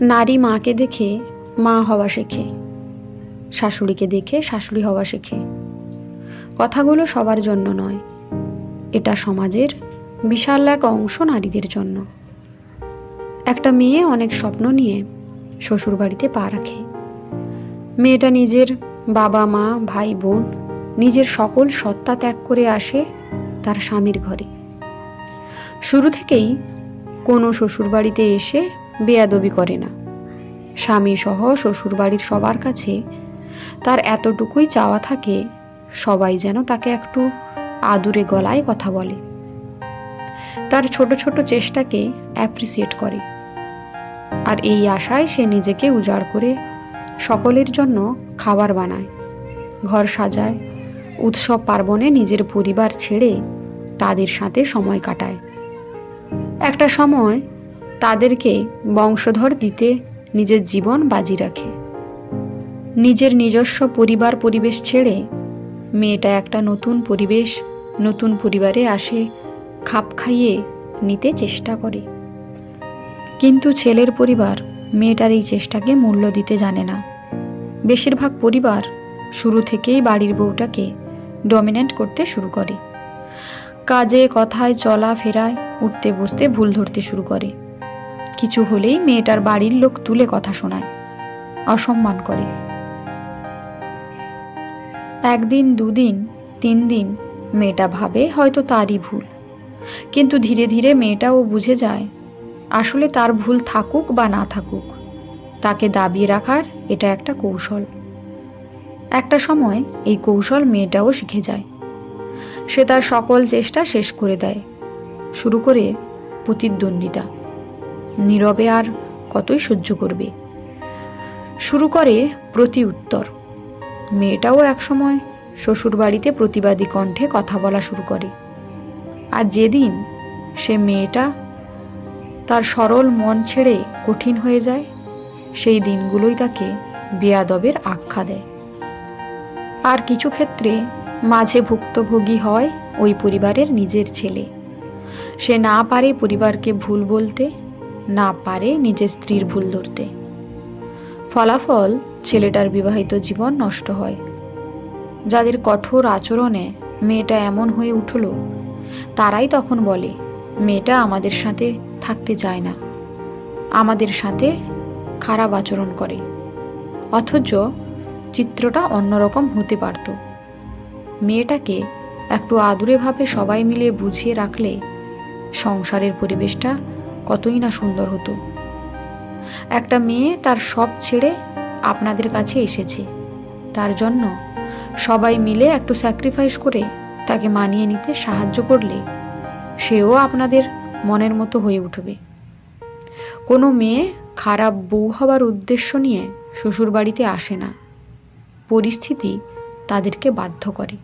নারী মাকে দেখে মা হওয়া শেখে, শাশুড়িকে দেখে শাশুড়ি হওয়া শেখে। কথাগুলো সবার জন্য নয়, এটা সমাজের বিশাল এক অংশ নারীদের জন্য। একটা মেয়ে অনেক স্বপ্ন নিয়ে শ্বশুরবাড়িতে পা রাখে। মেয়েটা নিজের বাবা, মা, ভাই, বোন, নিজের সকল সত্তা ত্যাগ করে আসে তার স্বামীর ঘরে। শুরু থেকেই কোনো শ্বশুরবাড়িতে এসে বেয়াদবি করে না। স্বামী সহ শ্বশুরবাড়ির সবার কাছে তার এতটুকুই চাওয়া থাকে, সবাই যেন তাকে একটু আদুরে গলায় কথা বলে। তার ছোট ছোট চেষ্টাকে অ্যাপ্রিসিয়েট করে। আর এই আশায় সে নিজেকে উজাড় করে সকলের জন্য খাবার বানায়, ঘর সাজায়, উৎসব পার্বণে নিজের পরিবার ছেড়ে তাদের সাথে সময় কাটায়। একটা সময় তাদেরকে বংশধর দিতে নিজের জীবন বাজি রাখে। নিজের নিজস্ব পরিবার পরিবেশ ছেড়ে মেয়েটা একটা নতুন পরিবেশ, নতুন পরিবারে আসে, খাপ খাইয়ে নিতে চেষ্টা করে। কিন্তু ছেলের পরিবার মেয়েটার এই চেষ্টাকে মূল্য দিতে জানে না। বেশিরভাগ পরিবার শুরু থেকেই বাড়ির বউটাকে ডমিনেন্ট করতে শুরু করে। কাজে, কথায় চলা ফেরায় উঠতে বসতে ভুল ধরতে শুরু করে। কিছু হলেই মেয়েটার বাড়ির লোক তুলে কথা শোনায়, অসম্মান করে। একদিন, দুদিন তিন দিন মেয়েটা ভাবে হয়তো তারই ভুল। কিন্তু ধীরে ধীরে মেয়েটাও বুঝে যায়, আসলে তার ভুল থাকুক বা না থাকুক, তাকে দাবিয়ে রাখার এটা একটা কৌশল। একটা সময় এই কৌশল মেয়েটাও শিখে যায়। সে তার সকল চেষ্টা শেষ করে দেয়, শুরু করে প্রতিদ্বন্দ্বিতা। নীরবে আর কতই সহ্য করবে? শুরু করে প্রতি উত্তর। মেয়েটাও একসময় শ্বশুরবাড়িতে প্রতিবাদী কণ্ঠে কথা বলা শুরু করে। আর যেদিন সে মেয়েটা তার সরল মন ছেড়ে কঠিন হয়ে যায়, সেই দিনগুলোই তাকে বেয়াদবের আখ্যা দেয়। আর কিছু ক্ষেত্রে মাঝে ভুক্তভোগী হয় ওই পরিবারের নিজের ছেলে। সে না পারে পরিবারকে ভুল বলতে না পারে নিজের স্ত্রীর ভুল ধরতে। ফলাফল ছেলেটার বিবাহিত জীবন নষ্ট হয়। যাদের কঠোর আচরণে মেয়েটা এমন হয়ে উঠল, তারাই তখন বলে, মেয়েটা আমাদের সাথে থাকতে চায় না। আমাদের সাথে খারাপ আচরণ করে। অথচ চিত্রটা অন্যরকম হতে পারত। মেয়েটাকে একটু আদুরেভাবে সবাই মিলে বুঝিয়ে রাখলে সংসারের পরিবেশটা কতই না সুন্দর হতো। একটা মেয়ে তার সব ছেড়ে আপনাদের কাছে এসেছে। তার জন্য সবাই মিলে একটু স্যাক্রিফাইস করে তাকে মানিয়ে নিতে সাহায্য করলে সেও আপনাদের মনের মতো হয়ে উঠবে। কোনো মেয়ে খারাপ বউ হওয়ার উদ্দেশ্য নিয়ে শ্বশুরবাড়িতে আসে না। পরিস্থিতি তাদেরকে বাধ্য করে।